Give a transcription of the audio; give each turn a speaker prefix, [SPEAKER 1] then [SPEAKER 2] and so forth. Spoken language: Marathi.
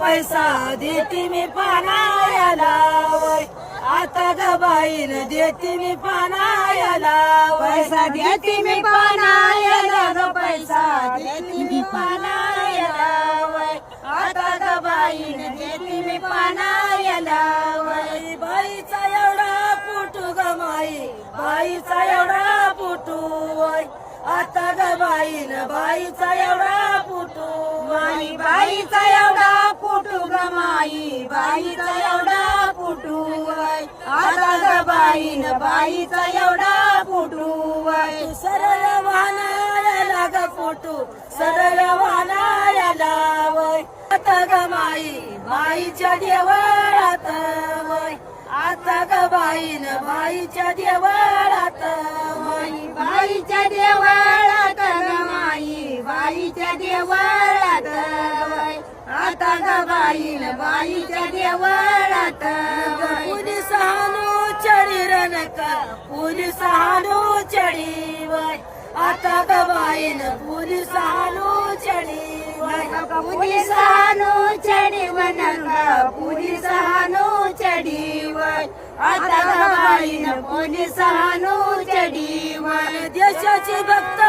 [SPEAKER 1] पैसा देते मी पानायाला वय. आता ग बाईन देते मी पानायाला
[SPEAKER 2] पैसा देते मी पानायाला ग पैसा देते मी पानायाला वय. आता ग बाईन देते मी पानायाला वय.
[SPEAKER 1] बाईचा एवढा पुटू ग माई. बाईचा एवढा पुटू वय. आता ग बाईन बाईचा एवढा
[SPEAKER 2] बाई बाईचा एवढा पुटूवय आता ग बाईन बाईचा एवढा पुटूवय
[SPEAKER 1] सरळ वाहनाला ग फोटो सरळ वाहनाला लावय आता ग माई बाईच्या देवळात वय. आता ग बाईन बाईच्या देवळात
[SPEAKER 2] ग बाईन बाईच्या देवळात कुणी
[SPEAKER 1] पोलीस चढी रनक कुणी हानू चढी वय आता ग बाईन पोलीस हानू चढी वय
[SPEAKER 2] पुलिसानो चढीवन पुलिसानो चढीवन आता ग बाईन पुलिसानो चढीवन.
[SPEAKER 1] देशाची भक्त येडी रमान देशाची भक्त